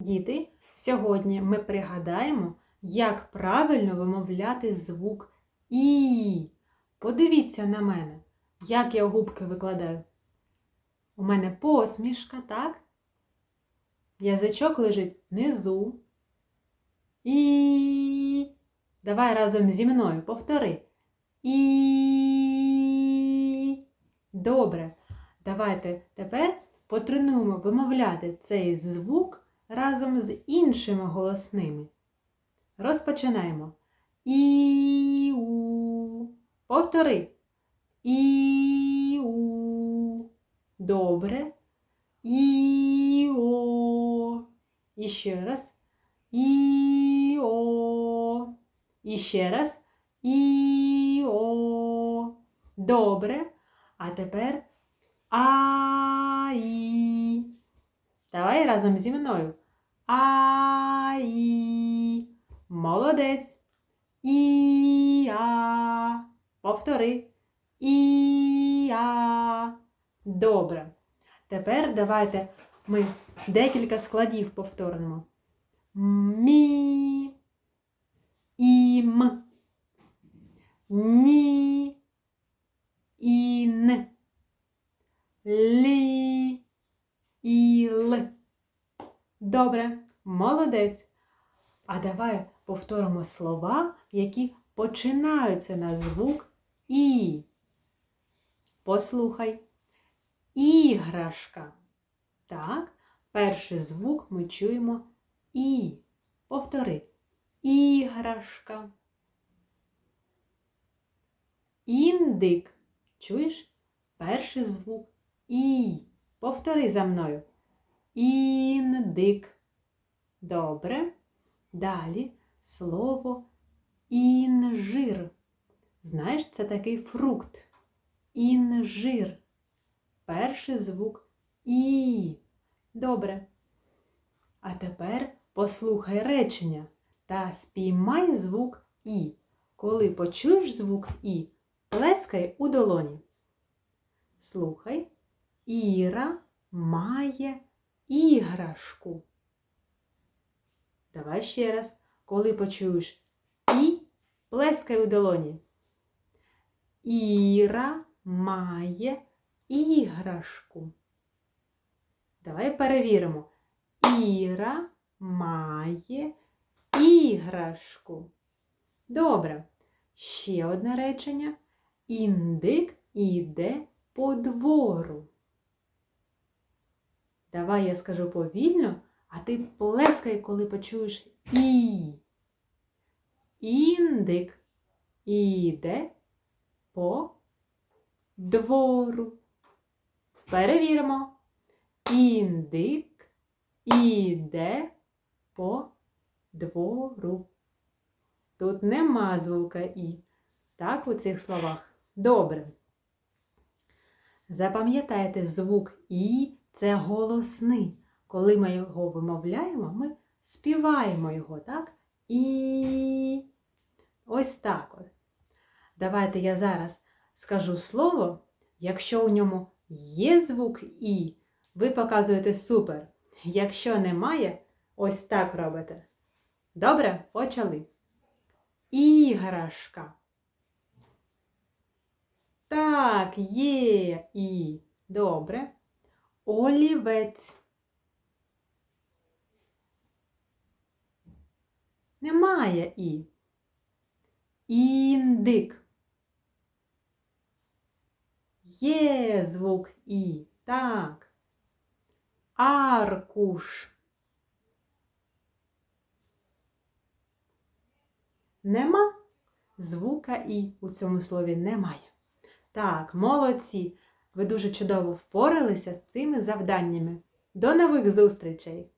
Діти, сьогодні ми пригадаємо, як правильно вимовляти звук І. Подивіться на мене, як я губки викладаю. У мене посмішка, так? Язичок лежить внизу. І. Давай разом зі мною повтори. І. Добре. Давайте тепер потренуємо вимовляти цей звук разом з іншими голосними. Розпочинаємо. І-у. Повтори. І-у. Добре. І-о. І ще раз. І-о. І ще раз. І-о. Добре. А тепер а-і. Давай разом зі мною. А-і. Молодець. І-а. Повтори. І-а. Добре. Тепер давайте ми декілька складів повторимо. Мі. Ім. Ні. Ін. Лі. Іл. Добре, молодець. А давай повторимо слова, які починаються на звук І. Послухай. Іграшка. Так, перший звук ми чуємо І. Повтори. Іграшка. Індик. Чуєш? Перший звук І. Повтори за мною. Індик. Добре. Далі слово інжир. Знаєш, це такий фрукт. Інжир. Перший звук І. Добре. А тепер послухай речення та спіймай звук І. Коли почуєш звук І, плескай у долоні. Слухай. Іра має іграшку. Давай ще раз. Коли почуєш І, плескай у долоні. Іра має іграшку. Давай перевіримо. Іра має іграшку. Добре. Ще одне речення. Індик іде по двору. Давай я скажу повільно, а ти плескай, коли почуєш І. Індик іде по двору. Перевіримо. Індик іде по двору. Тут нема звука І. Так, у цих словах. Добре. Запам'ятайте, звук І це голосний. Коли ми його вимовляємо, ми співаємо його, так? І ось так от. Давайте я зараз скажу слово. Якщо у ньому є звук І, ви показуєте супер. Якщо немає, ось так робите. Добре, почали. Іграшка. Так, є і. Добре. Олівець. Немає і. Індик. Є звук І. Так. Аркуш. Нема звука І у цьому слові немає. Так, молодці! Ви дуже чудово впоралися з цими завданнями. До нових зустрічей!